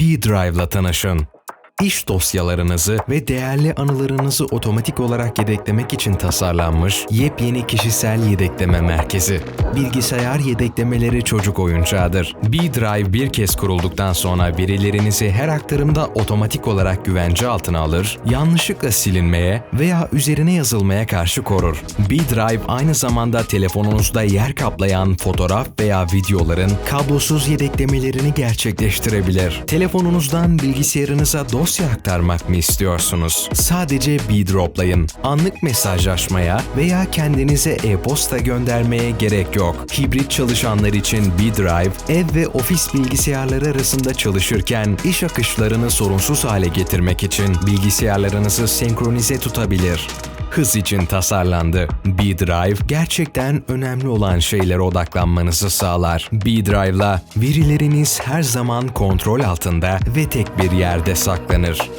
B-Drive'la tanışın. İş dosyalarınızı ve değerli anılarınızı otomatik olarak yedeklemek için tasarlanmış yepyeni kişisel yedekleme merkezi. Bilgisayar yedeklemeleri çocuk oyuncağıdır. B-Drive bir kez kurulduktan sonra verilerinizi her aktarımda otomatik olarak güvence altına alır, yanlışlıkla silinmeye veya üzerine yazılmaya karşı korur. B-Drive aynı zamanda telefonunuzda yer kaplayan fotoğraf veya videoların kablosuz yedeklemelerini gerçekleştirebilir. Telefonunuzdan bilgisayarınıza dosya aktarmak mı istiyorsunuz? Sadece B-Drop'layın. Anlık mesajlaşmaya veya kendinize e-posta göndermeye gerek yok. Hibrit çalışanlar için B-Drive, ev ve ofis bilgisayarları arasında çalışırken iş akışlarını sorunsuz hale getirmek için bilgisayarlarınızı senkronize tutabilir hız için tasarlandı. B-Drive gerçekten önemli olan şeylere odaklanmanızı sağlar. B-Drive'la verileriniz her zaman kontrol altında ve tek bir yerde saklanır.